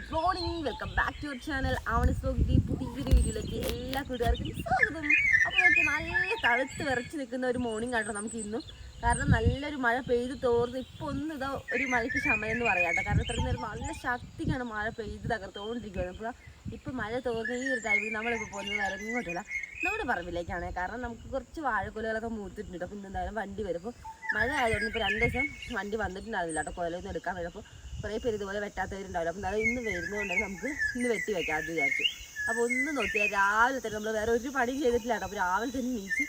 Good morning welcome back to your channel Avani Sogi പുതിയൊരു വീഡിയോയിലേക്ക് എല്ലാ കൂട്ടുകാർക്കും സ്വാഗതം. അപ്പോൾ നോക്കി നല്ല തളുത്ത് വിറച്ച് നിൽക്കുന്ന ഒരു മോർണിംഗ് ആട്ടോ നമുക്ക് ഇന്നും. കാരണം നല്ലൊരു മഴ പെയ്ത് തോർന്ന് ഇപ്പോൾ ഒന്ന് ഇതാ ഒരു മഴയ്ക്ക് ശമനം എന്ന് പറയാം കേട്ടോ. കാരണം ഇത്ര നേരം നല്ല ശക്തിക്കാണ് മഴ പെയ്ത് തകർത്തുകൊണ്ടിരിക്കുന്നത് അപ്പോൾ ഇപ്പോൾ മഴ തോർന്ന ഈ ഒരു ടൈമിൽ നമ്മളിപ്പോൾ പോകുന്നത് വേറെ ഇങ്ങോട്ടില്ല നമ്മുടെ പറമ്പിലേക്കാണ്. കാരണം നമുക്ക് കുറച്ച് വാഴക്കൊലകളൊക്കെ മൂത്തിട്ടുണ്ട് അപ്പോൾ ഇന്ന് എന്തായാലും വണ്ടി വരും. അപ്പോൾ മഴ ആയതുകൊണ്ട് ഇപ്പോൾ രണ്ട് ദിവസം വണ്ടി വന്നിട്ടുണ്ടായിരുന്നില്ല കേട്ടോ. കുലയൊന്നും എടുക്കാൻ വരും അപ്പോൾ കുറേ പേര് ഇതുപോലെ വെട്ടാത്തവരുണ്ടാവില്ല. അപ്പം എന്തായാലും ഇന്ന് വരുന്നതുകൊണ്ട് നമുക്ക് ഇന്ന് വെട്ടി വെക്കാമെന്ന് വിചാരിച്ചു. അപ്പോൾ ഒന്ന് നോക്കിയാൽ രാവിലെ തന്നെ നമ്മൾ വേറെ ഒരു പണി ചെയ്തിട്ടില്ല അപ്പോൾ രാവിലെ തന്നെ നീച്ച്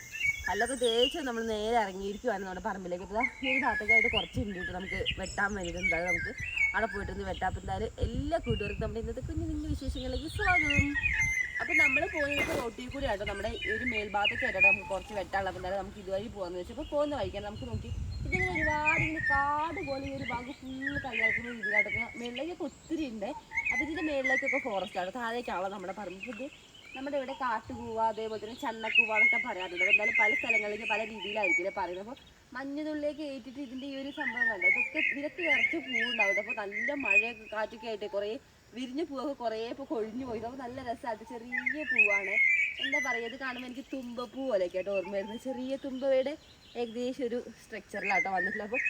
അല്ലൊക്കെ തേച്ച് നമ്മൾ നേരെ ഇറങ്ങിയിരിക്കുവാണ് നമ്മുടെ പറമ്പിലേക്ക്. അപ്പോൾ ഈ താത്തക്കായിട്ട് കുറച്ച് ഉണ്ട് നമുക്ക് വെട്ടാൻ വേണ്ടിയിട്ട്. എന്തായാലും നമുക്ക് അവിടെ പോയിട്ട് ഒന്ന് വെട്ടാം. അപ്പോൾ എന്തായാലും എല്ലാ കൂട്ടുകാർക്കും നമ്മുടെ ഇന്നത്തെ കുഞ്ഞു കുഞ്ഞു വിശേഷങ്ങളിലേക്ക് സ്വാഗതം. അപ്പം നമ്മൾ പോകുന്നത് റോട്ടിൽ കൂടി ആട്ടോ നമ്മുടെ ഒരു മേൽഭാഗത്തേക്ക് ആയിട്ടോ നമുക്ക് കുറച്ച് വെട്ടാനുള്ള അപ്പോൾ എന്തായാലും നമുക്ക് ഇതുവഴി പോകാമെന്ന് വെച്ചപ്പോൾ പോകുന്ന വഴിക്കാൻ നമുക്ക് നോക്കി ഇതിങ്ങനെ ഒരുപാട് ഇങ്ങനെ കാട് പോലെ ഈ ഒരു ഭാഗം ഫുള്ള് കൈകാക്കുന്ന രീതിയിലായിട്ടൊക്കെ മേളിലേക്കൊക്കെ ഒത്തിരി ഉണ്ട്. അപ്പോൾ ഇതിന്റെ മേളിലേക്കൊക്കെ ഫോറസ്റ്റ് ആണ്. താഴേക്കാണല്ലോ നമ്മുടെ പറമ്പ്. ഇത് നമ്മുടെ ഇവിടെ കാട്ടുകൂവ അതേപോലെ തന്നെ ചന്നക്കൂവ എന്നൊക്കെ പറയാറുണ്ട്. എന്തായാലും പല സ്ഥലങ്ങളിലേക്ക് പല രീതിയിലായിരിക്കും പറയുന്നത്. അപ്പോൾ മഞ്ഞുതുള്ളിലേക്ക് ഏറ്റിട്ട് ഇതിന്റെ ഈ ഒരു സംഭവം കണ്ടോ? ഇതൊക്കെ നിരത്ത് നിറച്ച് പൂവുണ്ടാവും അപ്പോൾ നല്ല മഴയൊക്കെ കാറ്റൊക്കെ ആയിട്ട് കുറേ വിരിഞ്ഞ പൂവൊക്കെ കുറേ ഇപ്പോൾ കൊഴിഞ്ഞു പോയി. അപ്പോൾ നല്ല രസമായിട്ട് ചെറിയ പൂവാണ്. എന്താ പറയുക ഇത് കാണുമ്പോൾ എനിക്ക് തുമ്പപ്പൂ പോലെയൊക്കെ ആയിട്ട് ഓർമ്മ വരുന്നത്. ചെറിയ തുമ്പയുടെ ഏകദേശം ഒരു സ്ട്രക്ചറിലാട്ടോ വന്നിട്ടുള്ളത് അപ്പോൾ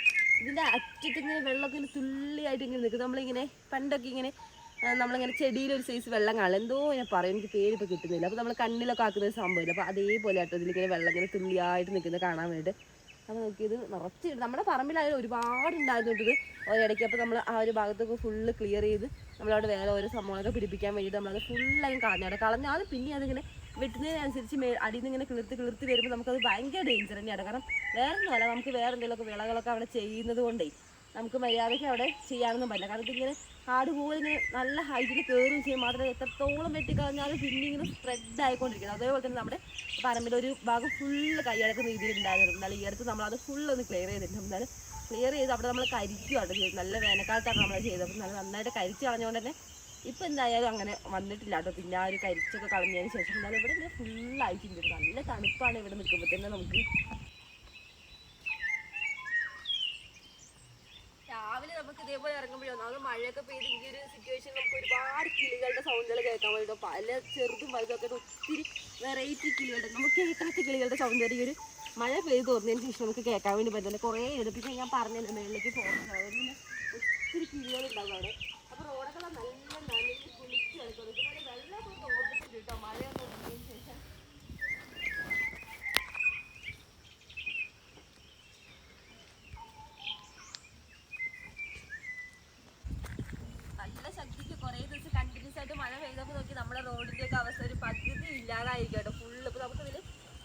ഇതിന്റെ അറ്റത്തിങ്ങനെ വെള്ളമൊക്കെ ഇങ്ങനെ തുള്ളിയായിട്ട് ഇങ്ങനെ നിൽക്കും. നമ്മളിങ്ങനെ പണ്ടൊക്കെ ഇങ്ങനെ നമ്മളിങ്ങനെ ചെടിയിലൊരു സൈസ് വെള്ളം കാണും. എന്തോ ഞാൻ പറയും എനിക്ക് പേരിപ്പോൾ കിട്ടുന്നില്ല. അപ്പോൾ നമ്മൾ കണ്ണിലൊക്കെ ആക്കുന്ന ഒരു സംഭവമില്ല. അപ്പോൾ അതേപോലെ ആട്ടോ ഇതിലിങ്ങനെ വെള്ളം ഇങ്ങനെ തുള്ളിയായിട്ട് നിൽക്കുന്നത് കാണാൻ വേണ്ടിയിട്ട്. അപ്പോൾ നോക്കിയത് നിറച്ച് നമ്മുടെ പറമ്പിലായാലും ഒരുപാട് ഉണ്ടായിരുന്നു ഇത് ഒരിടയ്ക്ക്. അപ്പോൾ നമ്മൾ ആ ഒരു ഭാഗത്തൊക്കെ ഫുള്ള് ക്ലിയർ ചെയ്ത് നമ്മളവിടെ വേറെ ഓരോ സംഭവങ്ങളൊക്കെ പിടിപ്പിക്കാൻ വേണ്ടിയിട്ട് നമ്മളത് ഫുള്ളായും കളഞ്ഞാണ് കളഞ്ഞാൽ പിന്നെ അതിങ്ങനെ വെട്ടുന്നതിനനുസരിച്ച് മേ അടിയിൽ നിന്ന് ഇങ്ങനെ കിളിർത്ത് കിളിർത്ത് വരുമ്പോൾ നമുക്കത് ഭയങ്കര ഡേഞ്ചർ തന്നെയാണ്. കാരണം വേറെ ഒന്നുമല്ല നമുക്ക് വേറെ എന്തെങ്കിലുമൊക്കെ വിളകളൊക്കെ അവിടെ ചെയ്യുന്നത് കൊണ്ടേ നമുക്ക് മര്യാദയ്ക്ക് അവിടെ ചെയ്യാനൊന്നും പറ്റില്ല. കാരണം ഇതിങ്ങനെ കാട് പോലെ ഇങ്ങനെ നല്ല ഹൈറ്റിൽ കയറുകയും ചെയ്യും. മാത്രമേ എത്രത്തോളം വെട്ടിക്കളഞ്ഞാലും പിന്നെ ഇങ്ങനെ സ്പ്രെഡ് ആയിക്കൊണ്ടിരിക്കുന്നത് അതേപോലെ തന്നെ നമ്മുടെ പറമ്പിൽ ഒരു ഭാഗം ഫുള്ള് കൈയടക്കുന്ന രീതിയിൽ ഉണ്ടായിരുന്നു എന്നാലും ഈ അടുത്ത് നമ്മളത് ഫുള്ള് ഒന്ന് ക്ലിയർ ചെയ്തിട്ടുണ്ട്. എന്നാലും ക്ലിയർ ചെയ്ത് അവിടെ നമ്മൾ കരിക്കുകയാണ് ചെയ്തത്. നല്ല വേനൽക്കാലത്താണ് നമ്മൾ ചെയ്തത്. അപ്പം നല്ല നന്നായിട്ട് കരിച്ച് കളഞ്ഞുകൊണ്ട് തന്നെ ഇപ്പം എന്തായാലും അങ്ങനെ വന്നിട്ടില്ല കേട്ടോ. പിന്നെ ആ ഒരു കരിച്ചൊക്കെ കളഞ്ഞതിന് ശേഷം എന്നാലും ഇവിടെ ഇങ്ങനെ ഫുള്ളായിട്ടുണ്ട് നല്ല തണുപ്പാണ് ഇവിടെ നിൽക്കുമ്പോൾ തന്നെ നമുക്ക് രാവിലെ നമുക്ക് ഇതേപോലെ ഇറങ്ങുമ്പോഴോ നമ്മൾ മഴയൊക്കെ പെയ്ത് ഈ ഒരു സിറ്റുവേഷൻ നമുക്ക് ഒരുപാട് കിളികളുടെ സൗണ്ടുകൾ കേൾക്കാൻ വേണ്ടി പല ചെറുതും വലുതൊക്കെ ഒത്തിരി വെറൈറ്റി കിളികളുടെ നമുക്ക് കേൾക്കാത്ത കിളികളുടെ സൗണ്ട് ഈ ഒരു മഴ പെയ്ത് തോന്നിയതിന് ശേഷം നമുക്ക് കേൾക്കാൻ വേണ്ടി പറ്റുന്നുണ്ട്. കുറേ എടുപ്പിച്ച് ഞാൻ പറഞ്ഞു മേളിലേക്ക് പോകുന്നത് അതുകൊണ്ട് ഒത്തിരി കിളികളുണ്ടാവും അവിടെ. അപ്പോൾ റോഡൊക്കെ നല്ല നനഞ്ഞ് കുളിച്ച് കിടക്കുന്നു പിന്നെ വെള്ളമൊക്കെ തോർത്തിട്ടുണ്ട് കേട്ടോ മഴയൊന്നും ഒന്നിയതിന് ശേഷം നല്ല ശക്തിക്ക് കുറേ ദിവസം കണ്ടിന്യൂസ് ആയിട്ട് മഴ പെയ്തപ്പോൾ നോക്കി നമ്മുടെ റോഡിന്റെ ഒക്കെ അവസ്ഥ ഒരു പകുതി ഇല്ലാതായിരിക്കും കേട്ടോ ഫുള്ള് ഇപ്പൊ നമുക്കിതിൽ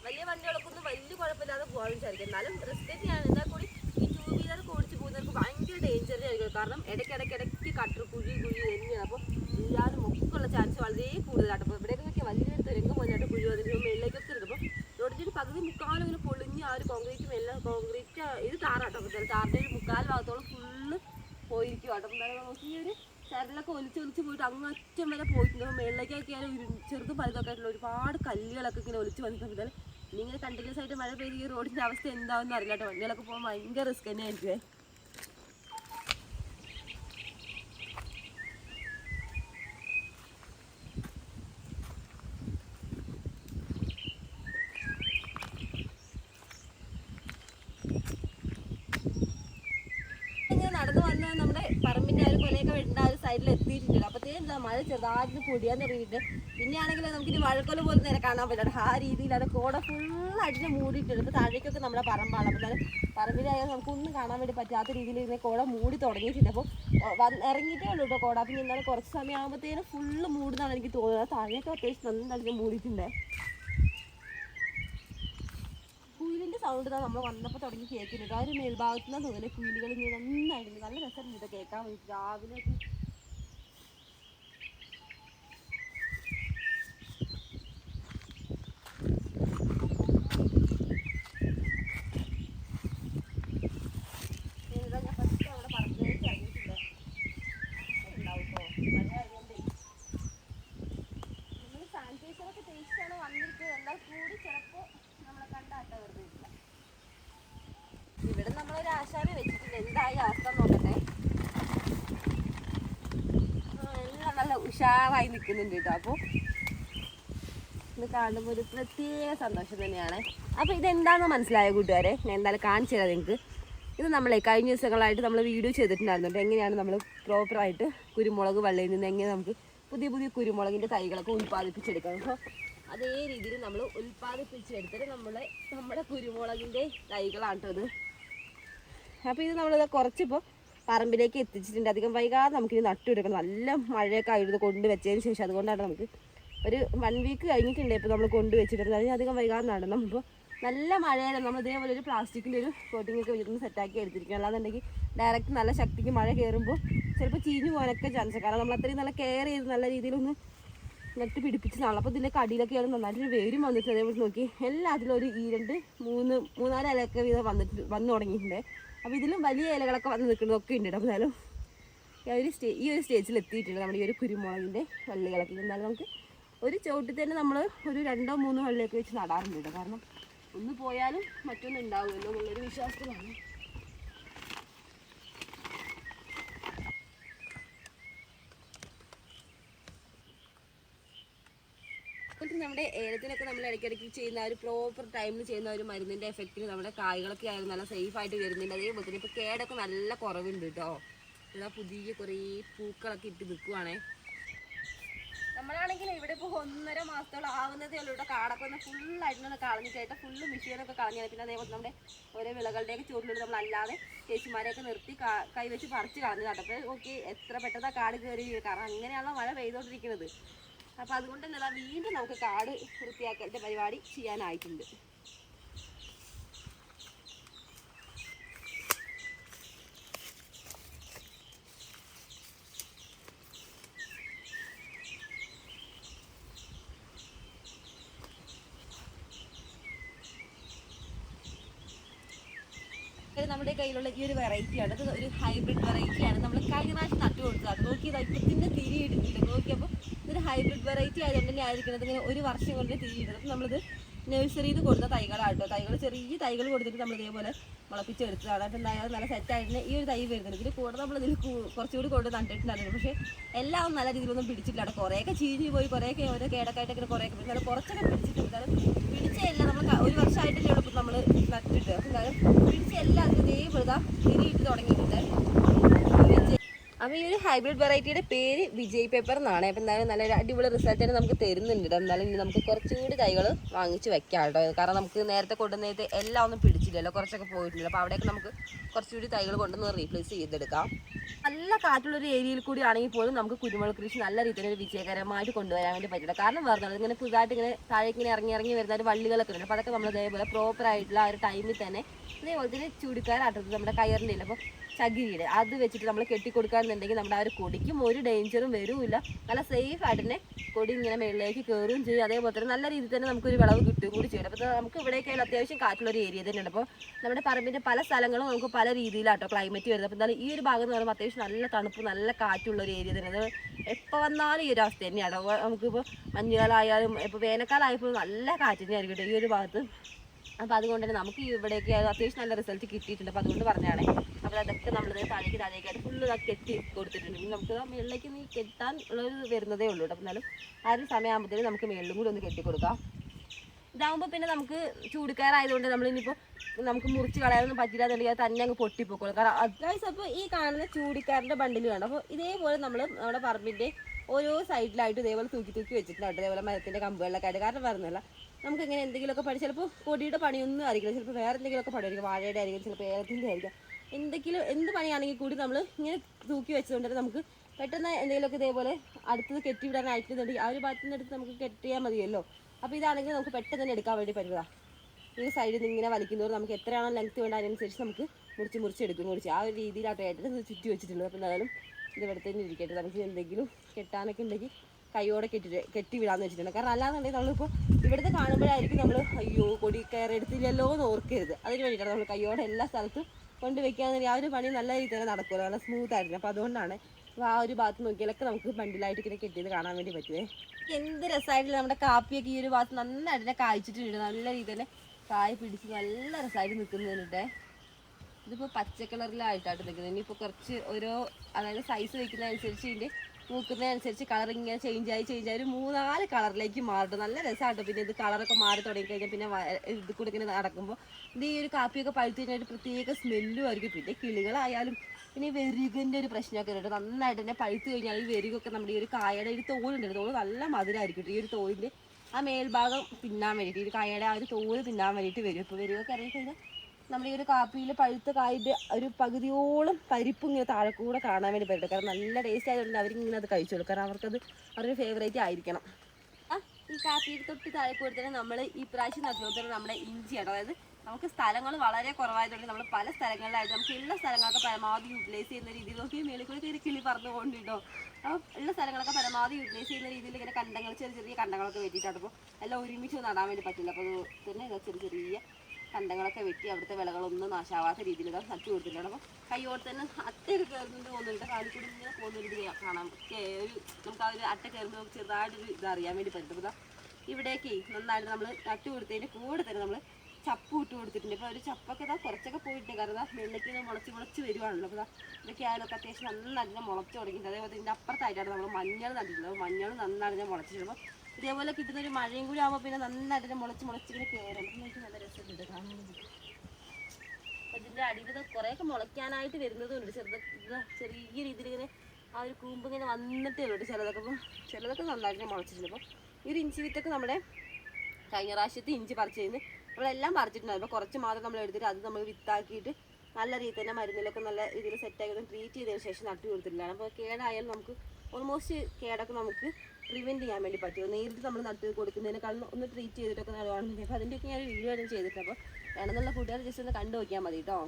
വലിയ വണ്ടികളൊക്കെ ഒന്നും വലിയ കുഴപ്പമില്ലാതെ പോകാൻ വിചാരിക്കും എന്നാലും റിസ്ക് തന്നെയാണ് എന്നാൽ കൂടി ഈ ടൂ വീലർ ഓടിച്ച് പോകുന്നവർക്ക് ഭയങ്കര ഡേഞ്ചർ ആയിരിക്കും. കാരണം ഇടയ്ക്കിടയ്ക്ക് ഇടയ്ക്ക് കട്ടർ കുഴി കുഴി തന്നെയാണ് അപ്പോൾ ഇല്ലാതെ മുക്കുള്ള ചാൻസ് വളരെ കൂടുതലാണ് അപ്പോൾ ഇവിടെയൊക്കെ വലിയ തുരങ്കം പോലെയായിട്ട് കുഴി വന്നിട്ട് മേളിലേക്കൊക്കെ ഉണ്ട് അപ്പോൾ റോഡിന്റെ പകുതി മുക്കാലും ഇങ്ങനെ പൊളിഞ്ഞ് ആ ഒരു കോൺക്രീറ്റ് എല്ലാം കോൺക്രീറ്റ് ഇത് താറാട്ടോ അപ്പോൾ താറിന്റെ ഒരു മുക്കാൽ ഭാഗത്തോളം ഫുള്ള് പോയിരിക്കും കേട്ടോ അപ്പം എന്തായാലും നമുക്ക് ഈ ഒരു ചരലൊക്കെ ഒലിച്ച് ഒലിച്ച് പോയിട്ട് അങ്ങറ്റം വരെ പോയിട്ടുണ്ട്. മേളിലേക്കൊക്കെ ആയാലും ചെറുത് പലതൊക്കെ ഒരുപാട് കല്ലുകളൊക്കെ ഇങ്ങനെ ഒലിച്ച് വന്നിട്ടുണ്ട് ഇങ്ങനെ കണ്ടിന്യൂസ് ആയിട്ട് മഴ പെയ്ത് ഈ അവസ്ഥ എന്താണെന്ന് അറിയില്ല കേട്ടോ. വണ്ടികളൊക്കെ പോകാൻ ഭയങ്കര റിസ്ക് തന്നെയായിരിക്കും ഇങ്ങനെ നടന്നു വന്ന നമ്മുടെ പറമ്പിന്റെ ആ ഒരു കൊലയൊക്കെ വെട്ടേണ്ട ആ ഒരു സൈഡിൽ എത്തിയിട്ടുണ്ട്. അപ്പത്തേനും എന്താ മഴ ചെറുതായിട്ട് പൊടിയാൻ പിന്നെ ആണെങ്കിൽ നമുക്ക് ഇനി മഴക്കൊല പോലും നേരെ കാണാൻ പറ്റില്ല. ആ രീതിയിൽ അത് കോട ഫുൾ അടിച്ച് മൂടിയിട്ടുണ്ട്. ഇപ്പൊ താഴേക്കൊക്കെ നമ്മുടെ പറമ്പാണ്. അപ്പോൾ പറമ്പിലായാലും നമുക്കൊന്നും കാണാൻ വേണ്ടി പറ്റാത്ത രീതിയിൽ ഇങ്ങനെ കോട മൂടി തുടങ്ങിയിട്ടുണ്ട്. അപ്പോൾ ഇറങ്ങിയിട്ടേ ഉള്ളൂ കേട്ടോ കോട. പിന്നെ എന്താണ് കുറച്ച് സമയം ആകുമ്പോഴത്തേനും ഫുള്ള് മൂടുന്നതാണ് എനിക്ക് തോന്നുന്നത്. താഴേക്ക് അത്യാവശ്യം നന്നായിട്ട് മൂടിയിട്ടുണ്ട്. കുയിലിന്റെ സൗണ്ട് ഇതാ നമ്മൾ വന്നപ്പോൾ തുടങ്ങി കേൾക്കുന്നുണ്ട് ആ ഒരു മേൽഭാഗത്തുനിന്നാണ് തോന്നുന്നത് കുയിലുകൾ ഇങ്ങനെ നന്നായിരുന്നു നല്ല രസമുണ്ട് കേൾക്കാൻ വേണ്ടി രാവിലെ ഒക്കെ ഇതാ ഞാൻ first അവിടെ പറമ്പിലേക്ക് ഇറങ്ങിയിട്ടുണ്ട്. ഉണ്ടാവും ട്ടോ. മഴ ആയതുകൊണ്ടേ. നമ്മൾ sanitizer ഒക്കെ തേച്ചിട്ടാണ് വന്നിരിക്കുന്നത് എന്നാൽ കൂടി ചിലപ്പോ നമ്മളെ കണ്ടാട്ട വെറുതെ ഇല്ല ഇവിടെ നമ്മളൊരു ആശാനെ വെച്ചിട്ടുണ്ട് എന്തായി അവസ്ഥ നോക്കട്ടെ ഉഷാറായി നിൽക്കുന്നുണ്ട് കേട്ടോ. അപ്പോൾ ഇത് കാണുമ്പോൾ ഒരു പ്രത്യേക സന്തോഷം തന്നെയാണ്. അപ്പോൾ ഇതെന്താണെന്ന് മനസ്സിലായ കൂട്ടുകാരെ? ഞാൻ എന്തായാലും കാണിച്ചു തരാം നിങ്ങൾക്ക്. ഇത് നമ്മളെ കഴിഞ്ഞ ദിവസങ്ങളായിട്ട് നമ്മൾ വീഡിയോ ചെയ്തിട്ടുണ്ടായിരുന്നു. എങ്ങനെയാണ് നമ്മൾ പ്രോപ്പറായിട്ട് കുരുമുളക് വെള്ളയിൽ നിന്ന് എങ്ങനെ നമുക്ക് പുതിയ പുതിയ കുരുമുളകിന്റെ തൈകളൊക്കെ ഉൽപ്പാദിപ്പിച്ചെടുക്കാം അപ്പോൾ അതേ രീതിയിൽ നമ്മൾ ഉൽപ്പാദിപ്പിച്ചെടുത്തിട്ട് നമ്മളെ നമ്മുടെ കുരുമുളകിന്റെ തൈകളാണ് കേട്ടോ ഇത്. അപ്പോൾ ഇത് നമ്മളിത് കുറച്ചിപ്പോൾ പറമ്പിലേക്ക് എത്തിച്ചിട്ടുണ്ട്. അധികം വൈകാതെ നമുക്കിനി നട്ടുവെടുക്കണം നല്ല മഴയൊക്കെ ആയിരുന്നു കൊണ്ട് വെച്ചതിന് ശേഷം അതുകൊണ്ടാണ് നമുക്ക് ഒരു വൺ വീക്ക് കഴിഞ്ഞിട്ടുണ്ട് ഇപ്പോൾ നമ്മൾ കൊണ്ട് വെച്ചിട്ടുണ്ട് അതിന് അധികം വൈകാതെ നടണം. അപ്പോൾ നല്ല മഴയാണ് നമ്മൾ ഇതേപോലെ ഒരു പ്ലാസ്റ്റിക്കിന്റെ ഒരു കോട്ടിംഗ് ഒക്കെ വെച്ചിട്ട് സെറ്റാക്കി എടുത്തിരിക്കുക അല്ലാന്നുണ്ടെങ്കിൽ ഡയറക്റ്റ് നല്ല ശക്തിക്ക് മഴ കയറുമ്പോൾ ചിലപ്പോൾ ചീഞ്ഞു പോകാനൊക്കെ ചാൻസ് കാരണം നമ്മൾ അത്രയും നല്ല കെയർ ചെയ്ത് നല്ല രീതിയിലൊന്ന് നെറ്റ് പിടിപ്പിച്ചതാണ് അപ്പോൾ ഇതിന്റെ കടിയിലൊക്കെയാണ് നന്നായിട്ടൊരു വേരും വന്നിട്ട് അതേപോലെ നോക്കി. എല്ലാത്തിലും ഒരു ഈ രണ്ട് മൂന്ന് മൂന്നാൽ ഇലയൊക്കെ വീതം വന്നിട്ട് വന്നു തുടങ്ങിയിട്ടുണ്ട്. അപ്പോൾ ഇതിലും വലിയ ഇലകളൊക്കെ വന്ന് നിൽക്കുന്നതൊക്കെ ഉണ്ട് കേട്ടോ എന്നാലും ഒരു സ്റ്റേ ഈ ഒരു സ്റ്റേജിൽ എത്തിയിട്ടുണ്ട് നമ്മുടെ ഈ ഒരു കുരുമുളകിന്റെ വള്ളികളൊക്കെ. എന്നാലും നമുക്ക് ഒരു ചുവട്ടിൽ തന്നെ നമ്മൾ ഒരു രണ്ടോ മൂന്നോ വള്ളിയൊക്കെ വെച്ച് നടാറുണ്ട് കേട്ടോ കാരണം ഒന്ന് പോയാലും മറ്റൊന്നും ഉണ്ടാവുമല്ലോ എന്നുള്ളൊരു വിശ്വാസത്തിലാണ്. അതുപോലെ നമ്മുടെ ഏലത്തിനൊക്കെ നമ്മൾ ഇടയ്ക്കിടയ്ക്ക് ചെയ്യുന്ന ഒരു പ്രോപ്പർ ടൈമിൽ ചെയ്യുന്ന ഒരു മരുന്നിന്റെ എഫക്റ്റിന് നമ്മുടെ കായ്കളൊക്കെ ആയാലും നല്ല സേഫ് ആയിട്ട് വരുന്നുണ്ട്. അതേപോലെ തന്നെ ഇപ്പോൾ കേടൊക്കെ നല്ല കുറവുണ്ട് കേട്ടോ. ഇതാ പുതിയ കുറേ പൂക്കളൊക്കെ ഇട്ട് നിൽക്കുവാണേ. നമ്മളാണെങ്കിൽ ഇവിടെ ഇപ്പോൾ ഒന്നര മാസത്തോളം ആവുന്നതേ ഉള്ളൂ. ഇവിടെ കാടൊക്കെ ഒന്ന് ഫുള്ളായിട്ട് കളഞ്ഞിട്ടായിട്ട് ഫുള്ള് മെഷീനൊക്കെ കളഞ്ഞാൽ പിന്നെ അതേപോലെ നമ്മുടെ ഓരോ വിളകളുടെയൊക്കെ ചുവട്ടിലൂടെ നമ്മൾ അല്ലാതെ ചേച്ചിമാരെയൊക്കെ നിർത്തി കൈവച്ച് പറിച്ച് കളഞ്ഞു അപ്പോൾ ഓക്കെ എത്ര പെട്ടെന്ന് കാട് കയറി കാരണം അങ്ങനെയാണല്ലോ മഴ പെയ്തുകൊണ്ടിരിക്കുന്നത്. അപ്പോൾ അതുകൊണ്ട് എന്നുള്ള വീണ്ടും നമുക്ക് കാട് വൃത്തിയാക്കേണ്ട പരിപാടി ചെയ്യാനായിട്ടുണ്ട്. നമ്മുടെ കയ്യിലുള്ള ഈ ഒരു വെറൈറ്റിയാണ് ഇത് ഒരു ഹൈബ്രിഡ് വെറൈറ്റിയാണ് നമ്മൾ കഴിഞ്ഞ പ്രാവശ്യം നട്ടു അത് നോക്കി ഇതാ ഇപ്പത്തിന്റെ തിരി ഇടുന്നുണ്ട് നോക്കിയപ്പോൾ ഇതൊരു ഹൈബ്രിഡ് വെറൈറ്റി ആയതുകൊണ്ട് തന്നെ ആയിരിക്കുന്നത് ഇങ്ങനെ ഒരു വർഷം കൊണ്ട് തിരി ഇടുന്നത് അപ്പോൾ നമ്മളിത് നഴ്സറിയിൽ കൊടുത്ത തൈകളാട്ടോ. തൈകൾ ചെറിയ തൈകൾ കൊടുത്തിട്ട് നമ്മൾ ഇതേപോലെ മുളപ്പിച്ചെടുത്തതാണ് അപ്പം എന്തായാലും നല്ല സെറ്റായിട്ട് ഈ ഒരു തൈ വരുന്നുണ്ട്. ഇതിൽ കൂടെ നമ്മൾ ഇതിൽ കുറച്ചുകൂടി കൊണ്ട് നട്ടിട്ടുണ്ടായിരുന്നു. പക്ഷേ എല്ലാം നല്ല രീതിയിലൊന്നും പിടിച്ചിട്ടില്ല. കുറേയൊക്കെ ചീഞ്ഞ് പോയി കുറേയൊക്കെ ഓരോ കേടക്കായിട്ടൊക്കെ കുറേയൊക്കെ. എന്നാലും കുറച്ചൊക്കെ പിടിച്ചിട്ടുണ്ട് പിടിച്ചല്ല നമ്മൾ ഒരു വർഷമായിട്ടല്ലേ ഉള്ളൂ നമ്മൾ നട്ടിട്ട്. അപ്പോൾ എന്തായാലും പിടിച്ച എല്ലാം അതിന് ഇതേപോലെ തിരിയിട്ട് തുടങ്ങിയിട്ടുണ്ട്. അപ്പോൾ ഈ ഒരു ഹൈബ്രിഡ് വെറൈറ്റിയുടെ പേര് വിജയ് പേപ്പർ എന്നാണ്. അപ്പോൾ എന്തായാലും നല്ലൊരു അടിപൊളി റിസൾട്ട് തന്നെ നമുക്ക് തരുന്നുണ്ട്. എന്തായാലും ഇനി നമുക്ക് കുറച്ചുകൂടി തൈകൾ വാങ്ങിച്ച് വെക്കാം കേട്ടോ കാരണം നമുക്ക് നേരത്തെ കൊണ്ടുവന്നത് എല്ലാം ഒന്നും പിടിച്ചില്ലല്ലോ. കുറച്ചൊക്കെ പോയിട്ടില്ല അപ്പോൾ അവിടെയൊക്കെ നമുക്ക് കുറച്ചുകൂടി തൈകൾ കൊണ്ടുവന്ന് റീപ്ലേസ് ചെയ്തെടുക്കാം. നല്ല കാറ്റുള്ള ഒരു ഏരിയയിൽ കൂടി ആണെങ്കിൽ പോലും നമുക്ക് കുരുമുളക് കൃഷി നല്ല രീതിയിൽ ഒരു വിജയകരമായിട്ട് കൊണ്ടുവരാൻ വേണ്ടി പറ്റില്ല. കാരണം പറഞ്ഞത് ഇങ്ങനെ പുതുതായിട്ട് ഇങ്ങനെ താഴേക്ക് ഇങ്ങനെ ഇറങ്ങി ഇറങ്ങി വരുന്ന ഒരു വള്ളികളൊക്കെ ഉണ്ട് അപ്പോൾ അതൊക്കെ നമ്മൾ ഇതേപോലെ പ്രോപ്പർ ആയിട്ടുള്ള ആ ഒരു ടൈമിൽ തന്നെ ഇതേപോലെ തന്നെ ചുടുക്കാനാട്ടത് നമ്മുടെ കയറിന്റെ അപ്പോൾ ചകിരിയുടെ അത് വെച്ചിട്ട് നമ്മൾ കെട്ടിക്കൊടുക്കാന്നുണ്ടെങ്കിൽ നമ്മുടെ ആ ഒരു കൊടിക്കും ഒരു ഡേഞ്ചറും വരില്ല. നല്ല സേഫ് ആയിട്ട് തന്നെ കൊടി ഇങ്ങനെ മേളിലേക്ക് കയറുകയും ചെയ്യും. അതേപോലെ തന്നെ നല്ല രീതിയിൽ തന്നെ നമുക്കൊരു വിളവ് കിട്ടുകയും കൂടി ചെയ്യും. അപ്പോൾ നമുക്ക് ഇവിടേക്കായാലും അത്യാവശ്യം കാറ്റുള്ള ഒരു ഏരിയ തന്നെയാണ് അപ്പോൾ നമ്മുടെ പറമ്പിന്റെ പല സ്ഥലങ്ങളും നമുക്ക് പല രീതിയിലാട്ടോ ക്ലൈമറ്റ് വരുന്നത്. അപ്പോൾ എന്തായാലും ഈ ഒരു ഭാഗം എന്ന് പറയുമ്പോൾ അത്യാവശ്യം നല്ല തണുപ്പ് നല്ല കാറ്റുള്ള ഒരു ഏരിയ തന്നെയാണ്. എപ്പോൾ വന്നാലും ഈ ഒരു അവസ്ഥ തന്നെയാണ്. നമുക്കിപ്പോൾ മഞ്ഞുകാലമായാലും ഇപ്പോൾ വേനൽക്കാലമായപ്പോൾ നല്ല കാറ്റ് തന്നെയായിരിക്കും ഈ ഒരു ഭാഗത്ത്. അപ്പോൾ അതുകൊണ്ട് തന്നെ നമുക്ക് ഇവിടെയൊക്കെ അത്യാവശ്യം നല്ല റിസൾട്ട് കിട്ടിയിട്ടുണ്ട്. അപ്പോൾ അതുകൊണ്ട് പറഞ്ഞാണ് അപ്പോൾ അതൊക്കെ നമ്മളിത് താഴേക്ക് താഴേക്കായിട്ട് ഫുള്ള് ഇതാക്കി കെട്ടി കൊടുത്തിട്ടുണ്ട്. ഇനി നമുക്ക് മുകളിലേക്ക് നീ കെട്ടാൻ ഉള്ളൊരു വരുന്നതേ ഉള്ളൂ കേട്ടോ. അപ്പോൾ എന്നാലും ആ ഒരു സമയമാകുമ്പോഴത്തേനും നമുക്ക് മുകളിലും കൂടി ഒന്ന് കെട്ടി കൊടുക്കാം. ഇതാകുമ്പോൾ പിന്നെ നമുക്ക് ചൂടുക്കാരായതുകൊണ്ട് നമ്മൾ ഇനിയിപ്പോൾ നമുക്ക് മുറിച്ച് കളയാനൊന്നും പറ്റില്ല എന്നുണ്ടെങ്കിൽ തന്നെ അങ്ങ് പൊട്ടിപ്പോക്കോളും. കാരണം അത്യാവശ്യം അപ്പോൾ ഈ കാണുന്ന ചൂടിക്കാരന്റെ ബണ്ടിൽ വേണം അപ്പോൾ ഇതേപോലെ നമ്മൾ നമ്മുടെ പറമ്പിന്റെ ഓരോ സൈഡിലായിട്ട് ഇതേപോലെ തൂക്കി തൂക്കി വെച്ചിട്ടുണ്ട് ഇതേപോലെ മരത്തിന്റെ കമ്പുകളിലൊക്കെ ആയിട്ട്. കാരണം പറഞ്ഞല്ല നമുക്ക് ഇങ്ങനെ എന്തെങ്കിലുമൊക്കെ പണി ചിലപ്പോൾ കൊടിയുടെ പണിയൊന്നും ആയിരിക്കില്ല ചിലപ്പോൾ വേറെ എന്തെങ്കിലുമൊക്കെ പണി ആയിരിക്കും വാഴയുടെ ആയിരിക്കും ചിലപ്പോൾ ഏലത്തിന്റെ ആയിരിക്കും. എന്തെങ്കിലും എന്ത് പണിയാണെങ്കിൽ കൂടി നമ്മൾ ഇങ്ങനെ തൂക്കി വെച്ചുകൊണ്ട് നമുക്ക് പെട്ടെന്ന് എന്തെങ്കിലുമൊക്കെ ഇതേപോലെ അടുത്തത് കെട്ടിവിടാനായിട്ടുണ്ടെങ്കിൽ ആ ഒരു ഭാഗത്തിന്റെ അടുത്ത് നമുക്ക് കെട്ടിയാൽ മതിയല്ലോ. അപ്പോൾ ഇതാണെങ്കിൽ നമുക്ക് പെട്ടെന്ന് തന്നെ എടുക്കാൻ വേണ്ടി പറ്റുക ഈ സൈഡിൽ നിന്ന് ഇങ്ങനെ വലിക്കുന്നവർ നമുക്ക് എത്രയാണോ ലെങ്ത് വേണ്ട അതിനനുസരിച്ച് നമുക്ക് മുറിച്ച് മുറിച്ച് എടുക്കും മുറിച്ച്. ആ ഒരു രീതിയിലാണ് ഏട്ടൻ ചുറ്റി വെച്ചിട്ടുള്ളത്. അപ്പോൾ എന്തായാലും ഇത് ഇവിടെ തന്നെ ഇരിക്കട്ടെ. നമുക്ക് എന്തെങ്കിലും കെട്ടാനൊക്കെ ഉണ്ടെങ്കിൽ കൈയോടെ കെട്ടി കെട്ടി വിടാന്ന് വെച്ചിട്ടുണ്ട്. കാരണം അല്ലാന്നുണ്ടെങ്കിൽ നമ്മളിപ്പോൾ ഇവിടുത്തെ കാണുമ്പോഴായിരിക്കും നമ്മൾ അയ്യോ കൊടി കയറി എടുത്തില്ലല്ലോ എന്ന് ഓർക്കരുത്. അതിന് വേണ്ടിയിട്ടാണ് നമ്മൾ കൈയോടെ എല്ലാ സ്ഥലത്തും കൊണ്ട് വെക്കാന്ന് ആ ഒരു പണി നല്ല രീതിയിൽ തന്നെ നടക്കുമല്ലോ. നല്ല സ്മൂത്ത് ആയിരുന്നു അപ്പോൾ അതുകൊണ്ടാണ് ആ ഒരു ഭാഗത്ത് നോക്കിയാലൊക്കെ നമുക്ക് ബണ്ടിലായിട്ട് ഇങ്ങനെ കെട്ടിയത് കാണാൻ വേണ്ടി പറ്റുമേ എന്ത് രസമായിട്ടില്ല നമ്മുടെ കാപ്പിയൊക്കെ ഈ ഒരു ഭാഗത്ത് നന്നായിട്ട് തന്നെ കായ്ച്ചിട്ടുണ്ട് നല്ല രീതിയിൽ കായ പിടിച്ച് നല്ല രസമായിട്ട് നിൽക്കുന്നതിനിട്ടേ ഇതിപ്പോൾ പച്ച കളറിലായിട്ടാണ് നിൽക്കുന്നത്. ഇനിയിപ്പോൾ കുറച്ച് ഓരോ അതായത് സൈസ് വയ്ക്കുന്നതനുസരിച്ച് ഇതിന്റെ മൂക്കുന്നതിനനുസരിച്ച് കളർ ഇങ്ങനെ ചേഞ്ച് ആയി ചേഞ്ച് ആയി ഒരു മൂന്നാൽ കളറിലേക്ക് മാറും നല്ല രസമാട്ടോ പിന്നെ ഇത് കളറൊക്കെ മാറി തുടങ്ങി കഴിഞ്ഞാൽ പിന്നെ ഇത് കൂടെ ഇങ്ങനെ നടക്കുമ്പോൾ ഇത് ഈ ഒരു കാപ്പിയൊക്കെ പഴുത്തു കഴിഞ്ഞാൽ ഒരു പ്രത്യേക സ്മെല്ലും ആയിരിക്കും. പിന്നെ കിളികളായാലും പിന്നെ ഈ വെരുകിന്റെ ഒരു പ്രശ്നമൊക്കെ ഉണ്ട് നന്നായിട്ട് തന്നെ പഴുത്തു കഴിഞ്ഞാൽ ഈ വെരുകൊക്കെ നമ്മുടെ ഈ ഒരു കായയുടെ ഒരു തോലുണ്ട് തോൽ നല്ല മധുരമായിരിക്കും. ഈ ഒരു തോലിന്റെ ആ മേൽഭാഗം തിന്നാൻ വേണ്ടിയിട്ട് ഈ ഒരു കായയുടെ ആ ഒരു തോൽ തിന്നാൻ വേണ്ടിയിട്ട് വരും. ഇപ്പോൾ വെരുകൊക്കെ ഇറങ്ങി കഴിഞ്ഞാൽ നമ്മുടെ ഈ ഒരു കാപ്പിയിൽ പഴുത്ത കായിന്റെ ഒരു പകുതിയോളം പരിപ്പ് ഇങ്ങനെ താഴെ കൂടെ കാണാൻ വേണ്ടി പറ്റും. കാരണം നല്ല ടേസ്റ്റ് ആയതുകൊണ്ട് അവരിങ്ങനെ അത് കഴിച്ചോളൂ. കാരണം അവർക്കത് അവരുടെ ഫേവറേറ്റ് ആയിരിക്കണം. ആ ഈ കാപ്പിയിൽ തൊട്ട് താഴെ കൂടെ തന്നെ നമ്മൾ ഈ പ്രാവശ്യം നട്ടുകൊടുത്തത് നമ്മുടെ ഇഞ്ചിയാണ്. അതായത് നമുക്ക് സ്ഥലങ്ങൾ വളരെ കുറവായതുകൊണ്ട് നമ്മൾ പല സ്ഥലങ്ങളിലായിട്ട് നമുക്ക് ഉള്ള സ്ഥലങ്ങളൊക്കെ പരമാവധി യൂട്ടിലൈസ് ചെയ്യുന്ന രീതിയിൽ നോക്കി മേളിൽ കൂടെ കയറി കിളി പറഞ്ഞു കൊണ്ടിട്ടോ അപ്പോൾ ഉള്ള സ്ഥലങ്ങളൊക്കെ പരമാവധി യൂട്ടിലൈസ് ചെയ്യുന്ന രീതിയിൽ ഇങ്ങനെ കണ്ടങ്ങൾ ചെറിയ ചെറിയ കണ്ടങ്ങളൊക്കെ വെട്ടിയിട്ടാണ്. അപ്പോൾ എല്ലാം ഒരുമിച്ച് നടാൻ വേണ്ടി പറ്റില്ല. അപ്പോൾ തന്നെ ചെറിയ ചെറിയ കണ്ടങ്ങളൊക്കെ വെട്ടി അവിടുത്തെ വിളകളൊന്നും നാശാവാത്ത രീതിയിൽ ഇതാ നട്ടു കൊടുത്തിട്ടുണ്ട് അപ്പോൾ കൈയോട് തന്നെ അട്ടയൊക്കെ കയറുന്നുണ്ട് തോന്നുന്നുണ്ട്. കാലിൽ കൂടി ഇങ്ങനെ പോകുന്ന ഇത് കാണാം. ഒരു നമുക്ക് ആ ഒരു അട്ട നമുക്ക് ചെറുതായിട്ടൊരു ഇത് അറിയാൻ വേണ്ടി പറ്റും. ഇവിടേക്ക് നന്നായിട്ട് നമ്മൾ നട്ടു കൊടുത്തതിന്റെ കൂടെ തന്നെ നമ്മൾ ചപ്പ് ഇട്ട് കൊടുത്തിട്ടുണ്ട്. ഇപ്പോൾ ഒരു ചപ്പൊക്കെ ഇതാ കുറച്ചൊക്കെ പോയിട്ടുണ്ട്. കാരണം വെള്ളയ്ക്ക് ഇങ്ങനെ മുളച്ച് മുളച്ച് വരുവാണല്ലോ. അപ്പോൾ ഇതാ ഇതൊക്കെ ആയാലും അത്യാവശ്യം നന്നായിട്ട് മുളച്ച് തുടങ്ങിയിട്ടുണ്ട്. അതേപോലെ ഇതിന്റെ അപ്പുറത്തായിട്ടാണ് നമ്മൾ മഞ്ഞൾ നട്ടിട്ടുള്ളത്. മഞ്ഞൾ നന്നായിട്ട് ഞാൻ മുളച്ചിട്ടുണ്ട്. അപ്പോൾ ഇതേപോലെ കിട്ടുന്ന ഒരു മഴയും കൂടി ആകുമ്പോൾ പിന്നെ നന്നായിട്ട് മുളച്ച് മുളച്ച് ഇങ്ങനെ എനിക്ക് നല്ല രസമുണ്ട് കാണാൻ ഇതിന്റെ അടിയിൽ കുറേയൊക്കെ മുളയ്ക്കാനായിട്ട് വരുന്നതുണ്ട്. ചെറുത് ചെറിയ രീതിയിൽ ഇങ്ങനെ ആ ഒരു കൂമ്പ് ഇങ്ങനെ വന്നിട്ടേ ഉള്ളൂ ചിലതൊക്കെ. അപ്പം ചിലതൊക്കെ നന്നായിട്ട് മുളച്ചിട്ടുണ്ട്. അപ്പം ഈ ഒരു ഇഞ്ചി വിത്തൊക്കെ നമ്മുടെ കഴിഞ്ഞ പ്രാവശ്യത്തെ ഇഞ്ചി പറിച്ചതിന് നമ്മളെല്ലാം പറിച്ചിട്ടുണ്ടായിരുന്നു. അപ്പോൾ കുറച്ച് മാത്രം നമ്മൾ എടുത്തിട്ട് അത് നമ്മൾ വിത്താക്കിയിട്ട് നല്ല രീതിയിൽ തന്നെ മരുന്നിലൊക്കെ നല്ല രീതിയിൽ സെറ്റ് സെറ്റാക്കി ട്രീറ്റ് ചെയ്തതിന് ശേഷം നട്ടു കൊടുത്തിട്ടുള്ളതാണ്. അപ്പോൾ കേടായാലും നമുക്ക് ഓൾമോസ്റ്റ് കേടൊക്കെ നമുക്ക് പ്രിവെന്റ് ചെയ്യാൻ വേണ്ടി പറ്റും നേരിട്ട് നമ്മൾ നട്ട് കൊടുക്കുന്നതിനേക്കാളും ഒന്ന് ട്രീറ്റ് ചെയ്തിട്ടൊക്കെ നടുവാണെന്നുണ്ടെങ്കിൽ അപ്പോൾ അതിന്റെയൊക്കെ ഞാൻ വീഡിയോ ആയിട്ട് ചെയ്തിട്ട് അപ്പോൾ വേണമെന്നുള്ള കൂട്ടുകാർ ജസ്റ്റ് ഒന്ന് കണ്ടു നോക്കിയാൽ മതി കേട്ടോ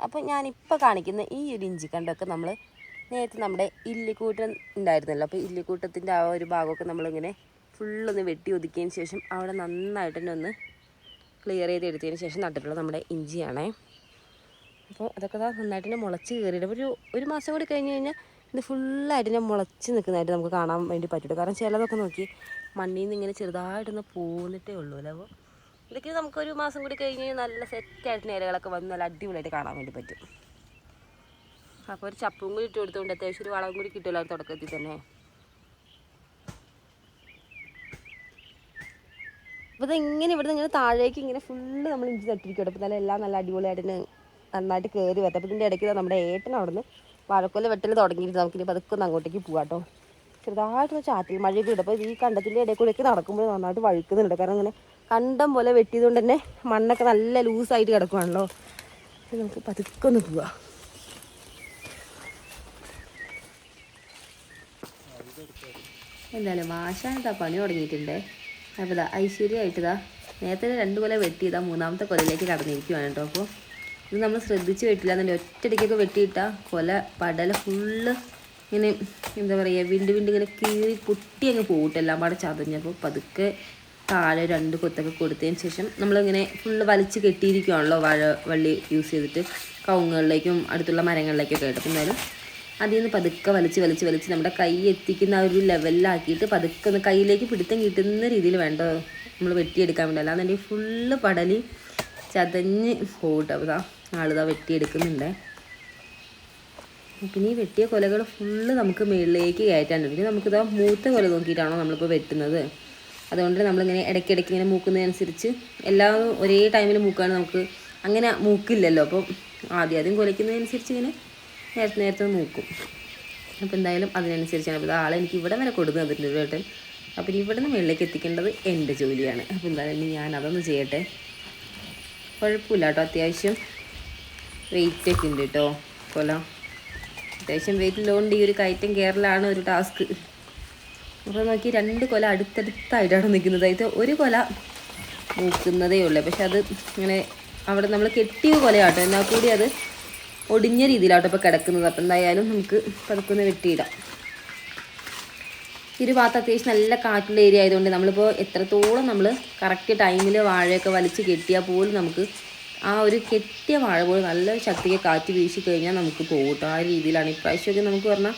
അപ്പോൾ ഞാനിപ്പോൾ കാണിക്കുന്ന ഈ ഒരു ഇഞ്ചിക്കണ്ടൊക്കെ നമ്മൾ നേരത്തെ നമ്മുടെ ഇല്ലിക്കൂട്ടം ഉണ്ടായിരുന്നല്ലോ. അപ്പോൾ ഇല്ലിക്കൂട്ടത്തിന്റെ ആ ഒരു ഭാഗമൊക്കെ നമ്മളിങ്ങനെ ഫുള്ളൊന്ന് വെട്ടി ഒതുക്കിയതിന് ശേഷം അവിടെ നന്നായിട്ട് തന്നെ ഒന്ന് ക്ലിയർ ചെയ്ത് എടുത്തതിന് ശേഷം നട്ടിട്ടുള്ളത് നമ്മുടെ ഇഞ്ചിയാണേ. അപ്പോൾ അതൊക്കെ നന്നായിട്ട് തന്നെ മുളച്ച് കയറിയിട്ട് ഒരു ഒരു മാസം കൂടി കഴിഞ്ഞ് കഴിഞ്ഞാൽ ഇത് ഫുള്ളായിട്ട് തന്നെ മുളച്ച് നിൽക്കുന്നതായിട്ട് നമുക്ക് കാണാൻ വേണ്ടി പറ്റും കാരണം ചിലതൊക്കെ നോക്കി മണ്ണിൽ നിന്ന് ഇങ്ങനെ ചെറുതായിട്ടൊന്ന് പോന്നിട്ടേ ഉള്ളൂ അല്ലേ? അപ്പോൾ ഇതൊക്കെ നമുക്കൊരു മാസം കൂടി കഴിഞ്ഞ് കഴിഞ്ഞാൽ നല്ല സെറ്റായിട്ട് ഇലകളൊക്കെ വന്ന് നല്ല അടിപൊളിയായിട്ട് കാണാൻ വേണ്ടി പറ്റും. അപ്പോൾ ഒരു ചപ്പും കൂടി ഇട്ട് കൊടുത്തുകൊണ്ട് അത്യാവശ്യം ഒരു വളവും കൂടി കിട്ടുമല്ലോ തുടക്കത്തിൽ തന്നെ. അപ്പോൾ ഇങ്ങനെ ഇവിടെ ഇങ്ങനെ താഴേക്ക് ഇങ്ങനെ ഫുള്ള് നമ്മൾ ഇഞ്ചി തട്ടിരിക്കും അപ്പോൾ നല്ല എല്ലാം നല്ല അടിപൊളിയായിട്ട് നന്നായിട്ട് കയറി വരട്ടെ അപ്പോൾ ഇതിന്റെ ഇടയ്ക്ക് നമ്മുടെ ഏട്ടൻ അവിടെ നിന്ന് വാഴക്കൊല വെട്ടൽ തുടങ്ങിയിട്ട് നമുക്കിനി പതുക്കെ ഒന്ന് അങ്ങോട്ടേക്ക് പോകാം കേട്ടോ. ചെറുതായിട്ടൊന്ന് ചാറ്റൽ മഴയൊക്കെ ഇടും അപ്പോൾ ഈ കണ്ടത്തിന്റെ ഇടയിൽ കൂടെയൊക്കെ നടക്കുമ്പോൾ നന്നായിട്ട് വഴുക്കുന്നുണ്ട്. കാരണം ഇങ്ങനെ കണ്ടം പോലെ വെട്ടിയതുകൊണ്ട് തന്നെ മണ്ണൊക്കെ നല്ല ലൂസായിട്ട് കിടക്കുവാണല്ലോ. നമുക്ക് പതുക്കെ ഒന്ന് പോവാം. എന്തായാലും വാശാനത്താ പണി തുടങ്ങിയിട്ടുണ്ട്. അപ്പോൾ ഇതാ ഐശ്വര്യമായിട്ട് ഇതാ നേരത്തെ രണ്ട് കൊല വെട്ടിയതാ മൂന്നാമത്തെ കൊലയിലേക്ക് കടന്നിരിക്കുവാണ് കേട്ടോ അപ്പോൾ ഇത് നമ്മൾ ശ്രദ്ധിച്ച് വെട്ടില്ല എന്നുണ്ട് ഒറ്റയടിക്കൊക്കെ വെട്ടിയിട്ടാ കൊല പടല ഫുള്ള് ഇങ്ങനെ എന്താ പറയുക വിണ്ട് വിണ്ട് ഇങ്ങനെ കീറി പൊട്ടി അങ്ങ് പോകട്ടെ എല്ലാം പാടെ ചതഞ്ഞപ്പോൾ പതുക്കെ താഴെ രണ്ട് കൊത്തൊക്കെ കൊടുത്തതിന് ശേഷം നമ്മളിങ്ങനെ ഫുള്ള് വലിച്ച് കെട്ടിയിരിക്കുവാണല്ലോ വാഴ വള്ളി യൂസ് ചെയ്തിട്ട് കവുങ്ങുകളിലേക്കും അടുത്തുള്ള മരങ്ങളിലേക്കൊക്കെ ആയിട്ട് അപ്പോൾ എന്തായാലും അതിൽ നിന്ന് പതുക്കെ വലിച്ച് വലിച്ച് വലിച്ച് നമ്മുടെ കൈ എത്തിക്കുന്ന ആ ഒരു ലെവലിലാക്കിയിട്ട് പതുക്കെ ഒന്ന് കയ്യിലേക്ക് പിടുത്തം കിട്ടുന്ന രീതിയിൽ വേണ്ട? നമ്മൾ വെട്ടിയെടുക്കാൻ വേണ്ടി. അല്ലാന്നുണ്ടെങ്കിൽ ഫുള്ള് പടലി ചതഞ്ഞ് പോകട്ടെ അപ്പോൾ ഇതാ ആളിതാ വെട്ടിയെടുക്കുന്നുണ്ട്. പിന്നെ ഈ വെട്ടിയ കൊലകൾ ഫുള്ള് നമുക്ക് മുകളിലേക്ക് കയറ്റാനുണ്ട്. പിന്നെ നമുക്കിതാ മൂത്ത കൊല നോക്കിയിട്ടാണോ നമ്മളിപ്പോൾ വെട്ടുന്നത്. അതുകൊണ്ട് നമ്മളിങ്ങനെ ഇടയ്ക്കിടയ്ക്ക് ഇങ്ങനെ മൂക്കുന്നതനുസരിച്ച് എല്ലാം ഒരേ ടൈമിൽ മൂക്കുകയാണ് നമുക്ക്. അങ്ങനെ മൂക്കില്ലല്ലോ. അപ്പം ആദ്യം ആദ്യം കുലയ്ക്കുന്നതനുസരിച്ച് ഇങ്ങനെ നേരത്തെ നേരത്തെ നോക്കും. അപ്പോൾ എന്തായാലും അതിനനുസരിച്ചാണ്. അപ്പോൾ ആളെ എനിക്ക് ഇവിടെ വരെ കൊടുത്തു തന്നിട്ടുണ്ട് ചേട്ടൻ അപ്പം അപ്പോൾ ഇവിടെ നിന്ന് മുകളിലേക്ക് എത്തിക്കേണ്ടത് എന്റെ ജോലിയാണ്. അപ്പോൾ എന്തായാലും ഞാൻ അതൊന്ന് ചെയ്യട്ടെ. കുഴപ്പമില്ല കേട്ടോ. അത്യാവശ്യം വെയിറ്റ് ഒക്കെ ഉണ്ട് കേട്ടോ. കൊല. അത്യാവശ്യം വെയിറ്റ് ഉള്ളതുകൊണ്ട് ഈ ഒരു കയറ്റം കയറലാണ് ഒരു ടാസ്ക് അപ്പോൾ നോക്കി രണ്ട് കൊല അടുത്തടുത്തായിട്ടാണ് നിൽക്കുന്നത്. അതായത് ഒരു കൊല നോക്കുന്നതേ ഉള്ളൂ. പക്ഷെ അത് ഇങ്ങനെ അവിടെ നമ്മൾ കെട്ടിയ കൊലയാട്ടോ. എന്നാൽ കൂടി അത് ഒടിഞ്ഞ രീതിയിലാട്ടോ ഇപ്പോൾ കിടക്കുന്നത്. അപ്പം എന്തായാലും നമുക്ക് പതുക്കൊന്ന് വെട്ടിയിടാം. ഈ ഒരു ഭാഗത്ത് അത്യാവശ്യം നല്ല കാറ്റുള്ള ഏരിയ ആയതുകൊണ്ട് നമ്മളിപ്പോൾ എത്രത്തോളം നമ്മൾ കറക്റ്റ് ടൈമിൽ വാഴയൊക്കെ വലിച്ച് കെട്ടിയാൽ പോലും നമുക്ക് ആ ഒരു കെട്ടിയ വാഴ പോലും നല്ല ശക്തിക്ക് കാറ്റ് വീശി കഴിഞ്ഞാൽ നമുക്ക് പോകട്ടോ ആ രീതിയിലാണ്. ഇപ്രാവശ്യമൊക്കെ നമുക്ക് പറഞ്ഞാൽ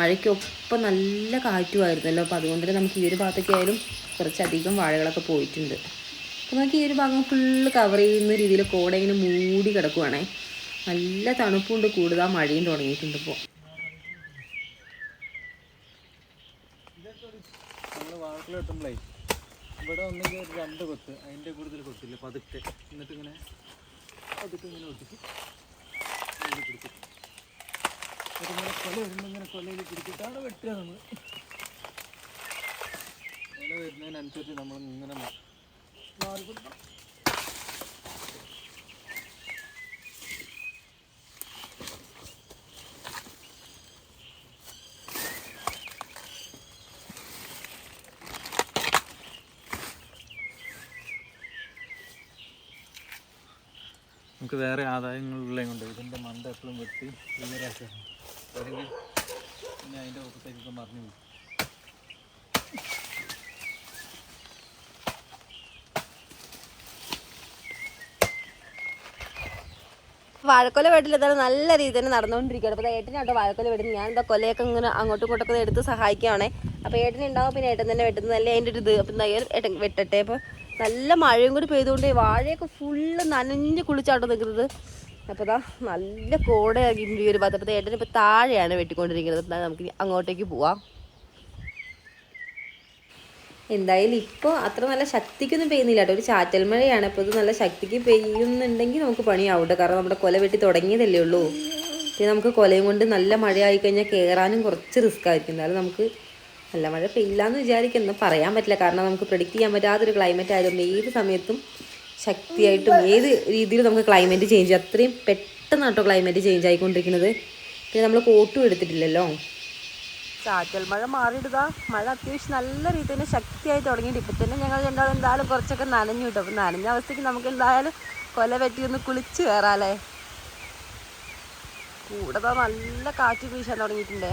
മഴയ്ക്കൊപ്പം നല്ല കാറ്റുമായിരുന്നല്ലോ അപ്പോൾ അതുകൊണ്ട് തന്നെ നമുക്ക് ഈ ഒരു ഭാഗത്തൊക്കെ ആയാലും കുറച്ചധികം വാഴകളൊക്കെ പോയിട്ടുണ്ട്. അപ്പോൾ നമുക്ക് ഈ ഒരു ഭാഗം ഫുള്ള് കവർ ചെയ്യുന്ന രീതിയിൽ കോട ഇങ്ങനെ മൂടി കിടക്കുവാണേ. നല്ല തണുപ്പുണ്ട്. കൂടുതൽ മഴയും തുടങ്ങിയിട്ടുണ്ട് ഇപ്പോൾ ഇവിടെ ഒന്നെങ്കിൽ ഒരു രണ്ട് കൊത്ത് അതിന്റെ കൂടുതൽ കൊത്തില്ല പതുക്കെ. എന്നിട്ട് ഇങ്ങനെ പതുക്കെ ഇങ്ങനെ ഒട്ടിച്ച് പിടിച്ചിട്ട് അതിങ്ങനെ കൊല വരുമ്പോൾ ഇങ്ങനെ കൊലയിൽ പിടിച്ചിട്ടാണ് വെട്ടുക നമ്മൾ കൊല വരുന്നതിനനുസരിച്ച് നമ്മൾ ഇങ്ങനെ മാറി കൊടുക്കണം നമുക്ക് വേറെ ആദായങ്ങളുള്ളതും കൊണ്ട് ഇതിന്റെ മണ്ട എപ്പോഴും വെട്ടി പിന്നെ അതിന്റെ ഒപ്പത്തേക്ക് മറിഞ്ഞു പോകും. വാഴക്കൊല വീട്ടിൽ എന്തായാലും നല്ല രീതിയിൽ തന്നെ നടന്നുകൊണ്ടിരിക്കുകയാണ്. അപ്പോൾ ഏട്ടനാട്ടോ വാഴക്കൊല വെട്ടുന്നത് ഞാൻ എന്താ കൊലയൊക്കെ ഇങ്ങനെ അങ്ങോട്ടും ഇങ്ങോട്ടൊക്കെ എടുത്ത് സഹായിക്കുകയാണേ. അപ്പോൾ ഏട്ടനുണ്ടാവും പിന്നെ ഏട്ടൻ തന്നെ വെട്ടുന്നതല്ലേ അതിന്റെ ഒരു ഇത്. അപ്പം എന്തായാലും ഏട്ടൻ വെട്ടട്ടെ. അപ്പോൾ നല്ല മഴയും കൂടി പെയ്തുകൊണ്ട് വാഴയൊക്കെ ഫുള്ള് നനഞ്ഞ് കുളിച്ചാട്ടോ നിൽക്കുന്നത് അപ്പോൾ ഇതാ നല്ല കോടയാക്കി ഈ ഒരു ഭാഗത്ത്. ഏട്ടൻ ഇപ്പോൾ താഴെയാണ് വെട്ടിക്കൊണ്ടിരിക്കുന്നത്. നമുക്ക് അങ്ങോട്ടേക്ക് പോവാം. എന്തായാലും ഇപ്പോൾ അത്ര നല്ല ശക്തിക്കൊന്നും പെയ്യുന്നില്ല കേട്ടോ. ഒരു ചാറ്റൽ മഴയാണ്. അപ്പോൾ ഇത് നല്ല ശക്തിക്ക് പെയ്യുന്നുണ്ടെങ്കിൽ നമുക്ക് പണിയാവട്ടെ. കാരണം നമ്മുടെ കൊല വെട്ടി തുടങ്ങിയതല്ലേ ഉള്ളൂ. പിന്നെ നമുക്ക് കൊലയും കൊണ്ട് നല്ല മഴയായി കഴിഞ്ഞാൽ കയറാനും കുറച്ച് റിസ്ക് ആയിരിക്കും. എന്നാലും നമുക്ക് നല്ല മഴ പെയ്യില്ല എന്ന് വിചാരിക്കുന്നു പറയാൻ പറ്റില്ല. കാരണം നമുക്ക് പ്രെഡിക്റ്റ് ചെയ്യാൻ പറ്റാത്തൊരു ക്ലൈമറ്റ് ആയതുകൊണ്ട് ഏത് സമയത്തും ശക്തിയായിട്ടും ഏത് രീതിയിൽ നമുക്ക് ക്ലൈമറ്റ് ചേഞ്ച് അത്രയും പെട്ടെന്ന് കേട്ടോ ക്ലൈമറ്റ് ചേഞ്ച് ആയിക്കൊണ്ടിരിക്കുന്നത്. പിന്നെ നമ്മൾ കോട്ടും എടുത്തിട്ടില്ലല്ലോ. ചാറ്റൽ മഴ മാറിയിടുക. മഴ അത്യാവശ്യം നല്ല രീതിയിൽ തന്നെ ശക്തിയായി തുടങ്ങിയിട്ട് ഇപ്പം തന്നെ ഞങ്ങൾ രണ്ടാളും എന്തായാലും കുറച്ചൊക്കെ നനഞ്ഞു കിട്ടും. അപ്പം നനഞ്ഞ അവസ്ഥയ്ക്ക് നമുക്ക് എന്തായാലും കൊല പറ്റി ഒന്ന് കുളിച്ച് കയറാല്ലേ കൂടെ നല്ല കാറ്റ് വീശാൻ തുടങ്ങിയിട്ടുണ്ടേ.